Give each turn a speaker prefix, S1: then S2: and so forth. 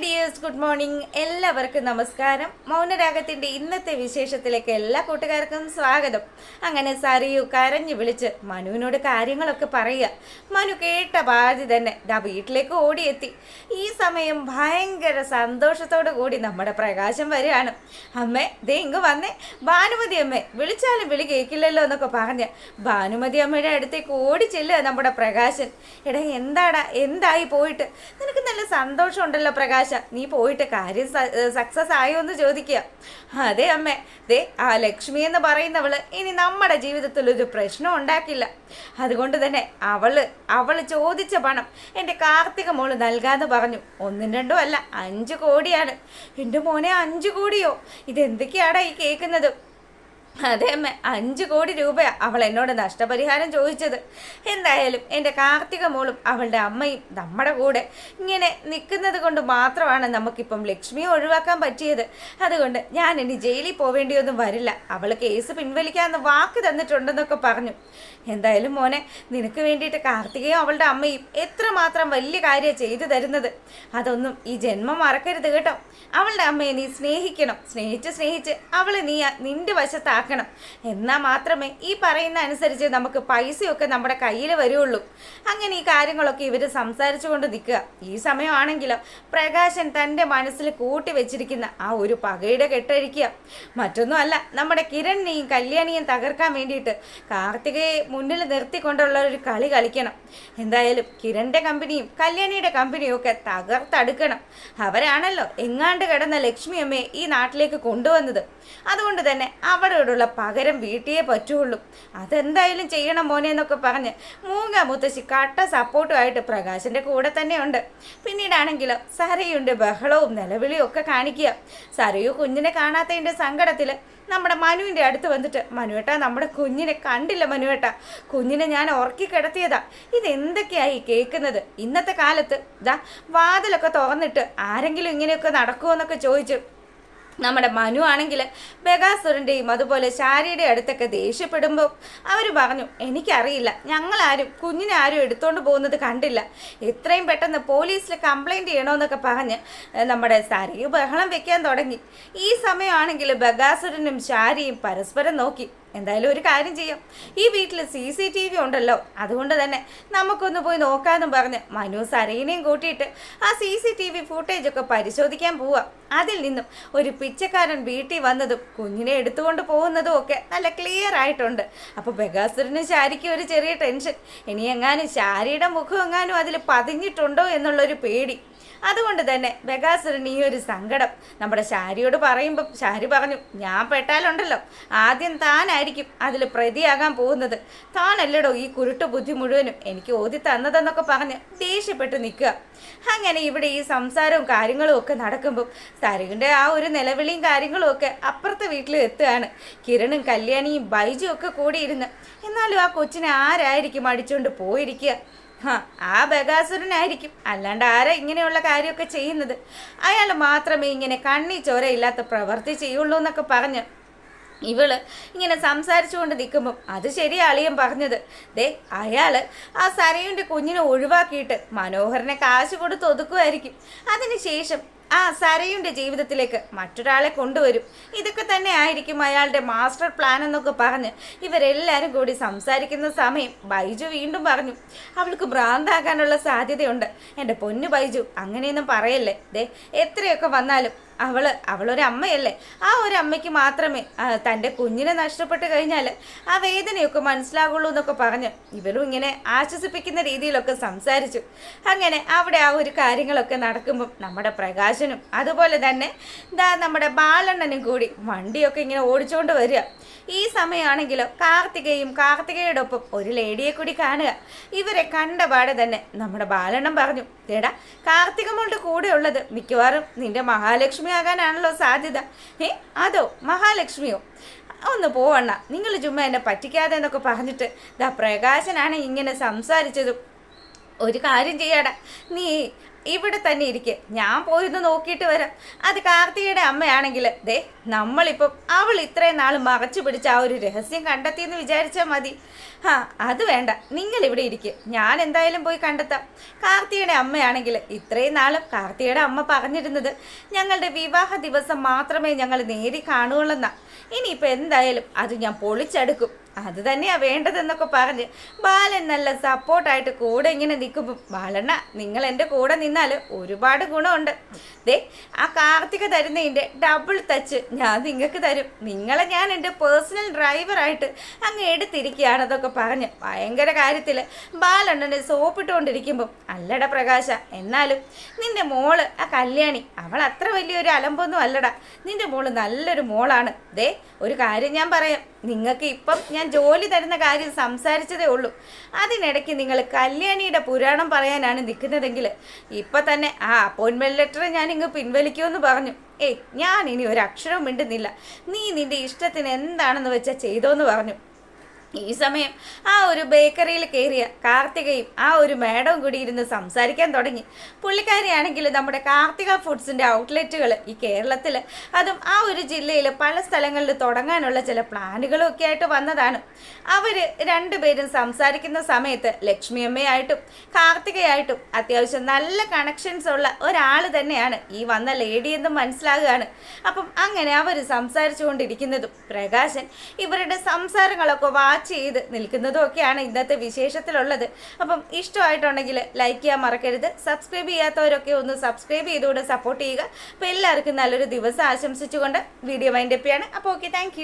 S1: ready dears good morning എല്ലാവർക്കും നമസ്കാരം. മൗനരാഗത്തിന്റെ ഇന്നത്തെ വിശേഷത്തിലേക്ക് എല്ലാ കൂട്ടുകാർക്കും സ്വാഗതം. അങ്ങനെ സറിയു കരഞ്ഞു വിളിച്ച് മനുവിനോട് കാര്യങ്ങളൊക്കെ പറയുക. മനു കേട്ട പാതി തന്നെ ദാ വീട്ടിലേക്ക് ഓടിയെത്തി. ഈ സമയം ഭയങ്കര സന്തോഷത്തോടു കൂടി നമ്മുടെ പ്രകാശം വരികയാണ്. അമ്മേ ദേ ഇങ്ങ് വന്നേ. ഭാനുമതി അമ്മേ വിളിച്ചാലും വിളി കേൾക്കില്ലല്ലോ എന്നൊക്കെ പറഞ്ഞ് ഭാനുമതി അമ്മയുടെ അടുത്തേക്ക് ഓടി ചെല്ലുക നമ്മുടെ പ്രകാശൻ. എടാ എന്താടാ? എന്തായി പോയിട്ട്? നിനക്ക് നല്ല സന്തോഷമുണ്ടല്ലോ പ്രകാശ. നീ പോയിട്ട് കാര്യം സക്സസ് ആയോ എന്ന് ചോദിക്കുക. അതെ അമ്മേ ദേ ആ ലക്ഷ്മി എന്ന് പറയുന്നവൾ ഇനി നമ്മുടെ ജീവിതത്തിൽ ഒരു പ്രശ്നം ഉണ്ടാക്കില്ല. അതുകൊണ്ട് തന്നെ അവൾ അവൾ ചോദിച്ച പണം എന്റെ കാർത്തിക മോൾ നൽകാന്ന് പറഞ്ഞു. ഒന്നും രണ്ടും അല്ല അഞ്ച് കോടിയാണ്. എന്റെ മോനെ അഞ്ച് കോടിയോ? ഇതെന്തൊക്കെയാടാ ഈ കേൾക്കുന്നത് അതെ അമ്മ അഞ്ച് കോടി രൂപയാ അവൾ എന്നോട് നഷ്ടപരിഹാരം ചോദിച്ചത്. എന്തായാലും എന്റെ കാർത്തിക മോളും അവളുടെ അമ്മയും നമ്മുടെ കൂടെ ഇങ്ങനെ നിൽക്കുന്നത് കൊണ്ട് മാത്രമാണ് നമുക്കിപ്പം ലക്ഷ്മിയെ ഒഴിവാക്കാൻ പറ്റിയത്. അതുകൊണ്ട് ഞാൻ ഇനി ജയിലിൽ പോവേണ്ടിയൊന്നും വരില്ല. അവൾ കേസ് പിൻവലിക്കാമെന്ന് വാക്ക് തന്നിട്ടുണ്ടെന്നൊക്കെ പറഞ്ഞു. എന്തായാലും മോനെ നിനക്ക് വേണ്ടിയിട്ട് കാർത്തികയും അവളുടെ അമ്മയും എത്രമാത്രം വലിയ കാര്യം ചെയ്തു തരുന്നത്? അതൊന്നും ഈ ജന്മം മറക്കരുത് കേട്ടോ. അവളുടെ അമ്മയെ നീ സ്നേഹിക്കണം. സ്നേഹിച്ച് സ്നേഹിച്ച് അവളെ നീ നിന്റെ വശത്താക്കണം എന്നാൽ മാത്രമേ ഈ പറയുന്ന അനുസരിച്ച് നമുക്ക് പൈസയൊക്കെ നമ്മുടെ കയ്യിൽ വരുള്ളൂ. അങ്ങനെ ഈ കാര്യങ്ങളൊക്കെ ഇവർ സംസാരിച്ചുകൊണ്ട് നിൽക്കുക. ഈ സമയമാണെങ്കിലും പ്രകാശൻ തന്റെ മനസ്സിൽ കൂട്ടി വെച്ചിരിക്കുന്ന ആ ഒരു പകയുടെ കെട്ടഴിക്കുക. മറ്റൊന്നുമല്ല നമ്മുടെ കിരണിനെയും കല്യാണിയും തകർക്കാൻ വേണ്ടിയിട്ട് കാർത്തികയെ മുന്നിൽ നിർത്തിക്കൊണ്ടുള്ള ഒരു കളി കളിക്കണം. എന്തായാലും കിരണിന്റെ കമ്പനിയും കല്യാണിയുടെ കമ്പനിയും ഒക്കെ തകർത്തടുക്കണം. അവരാണല്ലോ എങ്ങാണ്ട് കിടന്ന ലക്ഷ്മി അമ്മയെ ഈ നാട്ടിലേക്ക് കൊണ്ടുവന്നത്. അതുകൊണ്ട് തന്നെ അവരോടുള്ള പകരം വീട്ടിയേ പറ്റുള്ളൂ. അതെന്തായാലും ചെയ്യണം മോനെ എന്നൊക്കെ പറഞ്ഞ് മൂങ്ങ മുത്തശ്ശി കട്ട സപ്പോർട്ടുമായിട്ട് പ്രകാശിന്റെ കൂടെ തന്നെയുണ്ട്. പിന്നീടാണെങ്കിലോ സരയുണ്ട് ബഹളവും നിലവിളിയും ഒക്കെ കാണിക്കുക. സരയു കുഞ്ഞിനെ കാണാത്തതിന്റെ സങ്കടത്തിൽ നമ്മുടെ മനുവിന്റെ അടുത്ത് വന്നിട്ട് മനുവേട്ട നമ്മുടെ കുഞ്ഞിനെ കണ്ടില്ല മനുവേട്ട. കുഞ്ഞിനെ ഞാൻ ഉറക്കി കിടത്തിയതാ. ഇതെന്തൊക്കെയായി കേൾക്കുന്നത്? ഇന്നത്തെ കാലത്ത് ദാ വാതിലൊക്കെ തുറന്നിട്ട് ആരെങ്കിലും ഇങ്ങനെയൊക്കെ നടക്കുമോ എന്നൊക്കെ ചോദിച്ചു നമ്മുടെ മനു ആണെങ്കിൽ ബഗാസുരന്റെയും അതുപോലെ ശാരിയുടെ അടുത്തൊക്കെ ദേഷ്യപ്പെടുമ്പോൾ അവർ പറഞ്ഞു എനിക്കറിയില്ല ഞങ്ങളാരും കുഞ്ഞിനെ ആരും എടുത്തുകൊണ്ട് പോകുന്നത് കണ്ടില്ല. എത്രയും പെട്ടെന്ന് പോലീസിൽ കംപ്ലൈന്റ് ചെയ്യണമെന്നൊക്കെ പറഞ്ഞ് നമ്മുടെ സാരി ബഹളം വെക്കാൻ തുടങ്ങി. ഈ സമയമാണെങ്കിൽ ബഗാസുരനും ശാരിയും പരസ്പരം നോക്കി എന്തായാലും ഒരു കാര്യം ചെയ്യാം. ഈ വീട്ടിൽ സി സി ടി വി ഉണ്ടല്ലോ അതുകൊണ്ട് തന്നെ നമുക്കൊന്ന് പോയി നോക്കാമെന്നും പറഞ്ഞ് മനു സരയിനെയും കൂട്ടിയിട്ട് ആ സി സി ടി വി ഫുട്ടേജൊക്കെ പരിശോധിക്കാൻ പോവാം. അതിൽ നിന്നും ഒരു പിച്ചക്കാരൻ വീട്ടിൽ വന്നതും കുഞ്ഞിനെ എടുത്തുകൊണ്ട് പോകുന്നതും ഒക്കെ നല്ല ക്ലിയർ ആയിട്ടുണ്ട്. അപ്പോൾ ബഗാസുരനും ശാരിക്കും ഒരു ചെറിയ ടെൻഷൻ ഇനി എങ്ങാനും ശാരിയുടെ മുഖം എങ്ങാനും അതിൽ പതിഞ്ഞിട്ടുണ്ടോ എന്നുള്ളൊരു പേടി. അതുകൊണ്ട് തന്നെ ബഗാസുരൻ ഈ ഒരു സങ്കടം നമ്മുടെ ശാരിയോട് പറയുമ്പം ശാരി പറഞ്ഞു ഞാൻ പെട്ടാലുണ്ടല്ലോ ആദ്യം താനായിരിക്കും അതിൽ പ്രതിയാകാൻ പോകുന്നത്. താനല്ലടോ ഈ കുരുട്ട് ബുദ്ധി മുഴുവനും എനിക്ക് ഓതി തന്നതെന്നൊക്കെ പറഞ്ഞ് ദേഷ്യപ്പെട്ട് നിൽക്കുക. അങ്ങനെ ഇവിടെ ഈ സംസാരവും കാര്യങ്ങളും ഒക്കെ നടക്കുമ്പോൾ സരുവിന്റെ ആ ഒരു നിലവിളിയും കാര്യങ്ങളും ഒക്കെ അപ്പുറത്തെ വീട്ടിൽ എത്തുകയാണ്. കിരണും കല്യാണിയും ബൈജും ഒക്കെ കൂടിയിരുന്ന് എന്നാലും ആ കൊച്ചിനെ ആരായിരിക്കും അടിച്ചുകൊണ്ട് പോയിരിക്കുക? ആ ബഗാസുരനായിരിക്കും. അല്ലാണ്ട് ആരാ ഇങ്ങനെയുള്ള കാര്യമൊക്കെ ചെയ്യുന്നത്? അയാൾ മാത്രമേ ഇങ്ങനെ കണ്ണി ചോരയില്ലാത്ത പ്രവൃത്തി ചെയ്യുള്ളൂ എന്നൊക്കെ പറഞ്ഞ് ഇവൾ ഇങ്ങനെ സംസാരിച്ചുകൊണ്ട് നിൽക്കുമ്പം അത് ശരി അളിയൻ പറഞ്ഞത്. ദേ അയാൾ ആ സരയുടെ കുഞ്ഞിനെ ഒഴിവാക്കിയിട്ട് മനോഹരനെ കാശ് കൊടുത്ത് ഒതുക്കുമായിരിക്കും. അതിനുശേഷം ആ സരയുടെ ജീവിതത്തിലേക്ക് മറ്റൊരാളെ കൊണ്ടുവരും. ഇതൊക്കെ തന്നെ ആയിരിക്കും അയാളുടെ മാസ്റ്റർ പ്ലാൻ എന്നൊക്കെ പറഞ്ഞ് ഇവരെല്ലാവരും കൂടി സംസാരിക്കുന്ന സമയം ബൈജു വീണ്ടും പറഞ്ഞു അവൾക്ക് ഭ്രാന്താകാനുള്ള സാധ്യതയുണ്ട്. എന്റെ പൊന്നു ബൈജു അങ്ങനെയൊന്നും പറയല്ലേ? ദേ എത്രയൊക്കെ വന്നാലും അവൾ അവളൊരു അമ്മയല്ലേ ആ ഒരു അമ്മയ്ക്ക് മാത്രമേ തന്റെ കുഞ്ഞിനെ നഷ്ടപ്പെട്ട് കഴിഞ്ഞാൽ ആ വേദനയൊക്കെ മനസ്സിലാകുള്ളൂ എന്നൊക്കെ പറഞ്ഞ് ഇവരും ഇങ്ങനെ ആശ്വസിപ്പിക്കുന്ന രീതിയിലൊക്കെ സംസാരിച്ചു. അങ്ങനെ അവിടെ ആ ഒരു കാര്യങ്ങളൊക്കെ നടക്കുമ്പം നമ്മുടെ പ്രകാശനും അതുപോലെ തന്നെ ദാ നമ്മുടെ ബാലണ്ണനും കൂടി വണ്ടിയൊക്കെ ഇങ്ങനെ ഓടിച്ചുകൊണ്ട് വരിക. ഈ സമയമാണെങ്കിലോ കാർത്തികയും കാർത്തികയുടെ ഒപ്പം ഒരു ലേഡിയെ കൂടി കാണുക. ഇവരെ കണ്ടപാടെ തന്നെ നമ്മുടെ ബാലണ്ണൻ പറഞ്ഞു തേടാ കാർത്തികമ്മളുടെ കൂടെ ഉള്ളത് മിക്കവാറും നിന്റെ മഹാലക്ഷ്മി ആകാനാണല്ലോ സാധ്യത. ഏ അതോ മഹാലക്ഷ്മിയോ? ഒന്ന് പോവണ്ണ. നിങ്ങൾ ചുമ്മാ എന്നെ പറ്റിക്കാതെ എന്നൊക്കെ പറഞ്ഞിട്ട് ദാ പ്രകാശനാണ് ഇങ്ങനെ സംസാരിച്ചതും. ഒരു കാര്യം ചെയ്യാടാ. നീ ഇവിടെ തന്നെ ഇരിക്കെ. ഞാൻ പോയിന്ന് നോക്കിയിട്ട് വരാം. അത് കാർത്തികയുടെ അമ്മയാണെങ്കിൽ ദേ നമ്മളിപ്പം അവൾ ഇത്രയും നാൾ മറച്ചു പിടിച്ച ആ ഒരു രഹസ്യം കണ്ടെത്തിയെന്ന് വിചാരിച്ചാൽ മതി. ആ അത് വേണ്ട. നിങ്ങൾ ഇവിടെ ഇരിക്കുക ഞാൻ എന്തായാലും പോയി കണ്ടെത്താം. കാർത്തികയുടെ അമ്മയാണെങ്കിൽ ഇത്രയും നാളും കാർത്തികയുടെ അമ്മ പറഞ്ഞിരുന്നത് ഞങ്ങളുടെ വിവാഹ ദിവസം മാത്രമേ ഞങ്ങൾ നേരി കാണുകയുള്ളെന്നാ ഇനിയിപ്പോൾ എന്തായാലും അത് ഞാൻ പൊളിച്ചെടുക്കും. അത് തന്നെയാ വേണ്ടതെന്നൊക്കെ പറഞ്ഞ്. ബാലൻ നല്ല സപ്പോർട്ടായിട്ട് കൂടെ ഇങ്ങനെ നിൽക്കുമ്പോൾ ബാലണ്ണ നിങ്ങൾ എന്റെ കൂടെ നിന്നാൽ ഒരുപാട് ഗുണമുണ്ട്. ദേ ആ കാർത്തിക തരുന്നതിന്റെ ഡബിൾ ടച്ച് ഞാൻ നിങ്ങൾക്ക് തരും. നിങ്ങളെ ഞാൻ എന്റെ പേഴ്സണൽ ഡ്രൈവറായിട്ട് അങ്ങ് എടുത്തിരിക്കുകയാണെന്നൊക്കെ പറഞ്ഞ് ഭയങ്കര കാര്യത്തിൽ ബാലണ്ണനെ സോപ്പിട്ടുകൊണ്ടിരിക്കുമ്പോൾ അല്ലട പ്രകാശ എന്നാലും നിന്റെ മോൾ ആ കല്യാണി അവൾ അത്ര വലിയൊരു അലമ്പൊന്നും അല്ലടാ. നിന്റെ മോൾ നല്ലൊരു മോളാണ്. ദേ ഒരു കാര്യം ഞാൻ പറയാം. നിങ്ങൾക്ക് ഇപ്പം ഞാൻ ജോലി തരുന്ന കാര്യം സംസാരിച്ചതേ ഉള്ളൂ. അതിനിടയ്ക്ക് നിങ്ങൾ കല്യാണിയുടെ പുരാണം പറയാനാണ് നിൽക്കുന്നതെങ്കിൽ ഇപ്പം തന്നെ ആ അപ്പോയിൻമെന്റ് ലെറ്റർ ഞാൻ ഇങ്ങ് പിൻവലിക്കുമെന്ന് പറഞ്ഞു. ഏയ് ഞാൻ ഇനി ഒരു അക്ഷരവും മിണ്ടുന്നില്ല. നീ നിന്റെ ഇഷ്ടത്തിന് എന്താണെന്ന് വെച്ചാൽ ചെയ്തോന്ന് പറഞ്ഞു. ഈ സമയം ആ ഒരു ബേക്കറിയിൽ കയറിയ കാർത്തികയും ആ ഒരു മാഡവും കൂടി ഇരുന്ന് സംസാരിക്കാൻ തുടങ്ങി. പുള്ളിക്കാരിയാണെങ്കിൽ നമ്മുടെ കാർത്തിക ഫുഡ്സിന്റെ ഔട്ട്ലെറ്റുകൾ ഈ കേരളത്തിൽ അതും ആ ഒരു ജില്ലയിൽ പല സ്ഥലങ്ങളിൽ തുടങ്ങാനുള്ള ചില പ്ലാനുകളും ഒക്കെ ആയിട്ട് വന്നതാണ്. അവർ രണ്ടുപേരും സംസാരിക്കുന്ന സമയത്ത് ലക്ഷ്മിയമ്മയായിട്ടും കാർത്തികയായിട്ടും അത്യാവശ്യം നല്ല കണക്ഷൻസ് ഉള്ള ഒരാൾ തന്നെയാണ് ഈ വന്ന ലേഡി എന്ന് മനസ്സിലാകുകയാണ്. അപ്പം അങ്ങനെ അവർ സംസാരിച്ചുകൊണ്ടിരിക്കുന്നതും പ്രകാശൻ ഇവരുടെ സംസാരങ്ങളൊക്കെ വാച്ച് ചെയ്ത് നിൽക്കുന്നതും ഒക്കെയാണ് ഇന്നത്തെ വിശേഷത്തിലുള്ളത്. അപ്പം ഇഷ്ടമായിട്ടുണ്ടെങ്കിൽ ലൈക്ക് ചെയ്യാൻ മറക്കരുത്. സബ്സ്ക്രൈബ് ചെയ്യാത്തവരൊക്കെ ഒന്ന് സബ്സ്ക്രൈബ് ചെയ്തുകൊണ്ട് സപ്പോർട്ട് ചെയ്യുക. അപ്പോൾ എല്ലാവർക്കും നല്ലൊരു ദിവസം ആശംസിച്ചുകൊണ്ട് വീഡിയോ മൈൻഡപ്പിയാണ് അപ്പോൾ ഓക്കെ താങ്ക്